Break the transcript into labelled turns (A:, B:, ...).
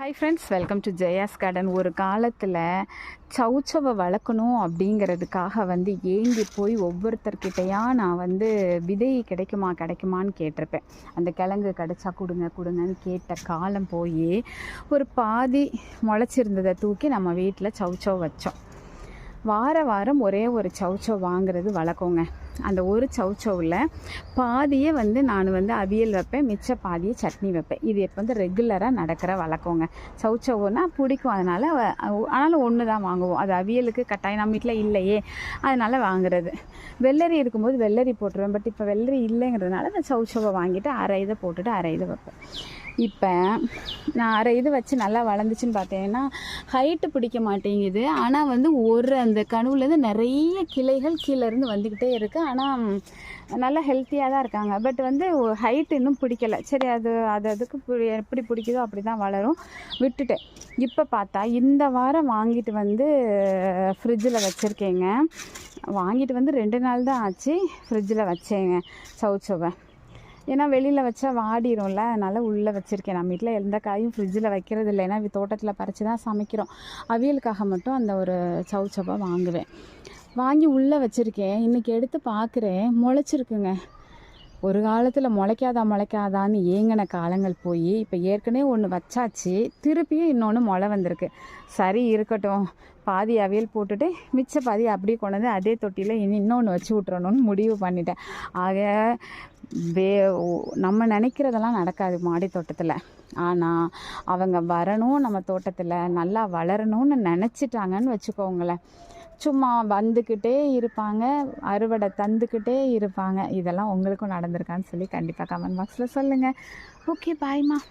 A: Hi friends welcome to Jaya's garden ஒரு காலத்தில் சவுச்சவை வளர்க்கணும் அப்படிங்கிறதுக்காக வந்து ஏங்கி போய் ஒவ்வொருத்தர்கிட்டையா நான் வந்து விதை கிடைக்குமா கிடைக்குமான்னு கேட்டிருப்பேன். அந்த கிழங்கு கிடைச்சா கொடுங்க கொடுங்கன்னு கேட்ட காலம் போய் ஒரு பாதி முளைச்சிருந்ததை தூக்கி நம்ம வீட்டில் சவுச்சவ் வச்சோம். வார வாரம் ஒரே ஒரு சவுச்சவ் வாங்குறது வழக்கங்க. அந்த ஒரு சவுச்சவில் பாதியை வந்து நான் வந்து அவியல் வைப்பேன் மிச்ச பாதியை சட்னி வைப்பேன். இது இப்போ வந்து ரெகுலராக நடக்கிற வழக்கங்க. சவுச்சவுன்னா பிடிக்கும். அதனால் ஆனாலும் ஒன்று தான் வாங்குவோம். அது அவியலுக்கு கட்டாயம் நம்ம வீட்டில் இல்லையே. அதனால் வாங்குறது. வெள்ளரி இருக்கும்போது வெள்ளரி போட்டுருவேன். பட் இப்போ வெள்ளரி இல்லைங்கிறதுனால நான் சவுச்சவை வாங்கிட்டு அரை இதை போட்டுட்டு அரை இதை வைப்பேன். இப்போ நான் அரை இது வச்சு நல்லா வளர்ந்துச்சுன்னு பார்த்தீங்கன்னா ஹைட்டு பிடிக்க மாட்டேங்குது. ஆனால் வந்து ஒரு அந்த கனவுலேருந்து நிறைய கிளைகள் கீழேருந்து வந்துக்கிட்டே இருக்குது ஆனால் நல்லா ஹெல்த்தியாக தான் இருக்காங்க. பட் வந்து ஹைட் இன்னும் பிடிக்கல. சரி அது அது அதுக்கு எப்படி பிடிக்குதோ அப்படி தான் வளரும். விட்டுட்டேன். இப்போ பார்த்தா இந்த வாரம் வாங்கிட்டு வந்து ஃப்ரிட்ஜில் வச்சுருக்கேங்க. வாங்கிட்டு வந்து ரெண்டு நாள் தான் ஆச்சு. ஃப்ரிட்ஜில் வச்சேங்க. சவுச்சவை ஏன்னா வெளியில் வச்சா வாடிரும்ல. அதனால் உள்ளே வச்சுருக்கேன். நம்ம வீட்டில் எந்த காயும் ஃப்ரிட்ஜில் வைக்கிறது இல்லை ஏன்னா தோட்டத்தில் பறித்து தான் சமைக்கிறோம். அவியலுக்காக மட்டும் அந்த ஒரு சவு சவுச்சவை வாங்குவேன். வாங்கி உள்ளே வச்சுருக்கேன். இன்றைக்கி எடுத்து பார்க்குறேன் முளைச்சிருக்குங்க. ஒரு காலத்தில் முளைக்காதா முளைக்காதான்னு ஏங்கின காலங்கள் போய் இப்போ ஏற்கனவே ஒன்று வச்சாச்சு. திருப்பியும் இன்னொன்று முளை வந்திருக்கு. சரி இருக்கட்டும். பாதி அவியல் போட்டுட்டு மிச்ச பாதி அப்படியே கொண்டு வந்து அதே தொட்டியில் இனி இன்னொன்று வச்சு விட்றணும்னு முடிவு பண்ணிட்டேன். ஆக வே நம்ம நினைக்கிறதெல்லாம் நடக்காது மாடி தோட்டத்தில். ஆனால் அவங்க வரணும் நம்ம தோட்டத்தில் நல்லா வளரணும்னு நினச்சிட்டாங்கன்னு வச்சுக்கோங்களேன். சும்மா வந்துக்கிட்டே இருப்பாங்க அறுவடை தந்துக்கிட்டே இருப்பாங்க. இதெல்லாம் உங்களுக்கும் நடந்திருக்கான்னு சொல்லி கண்டிப்பாக கமெண்ட் பாக்ஸில் சொல்லுங்கள் ஓகே பாய்மா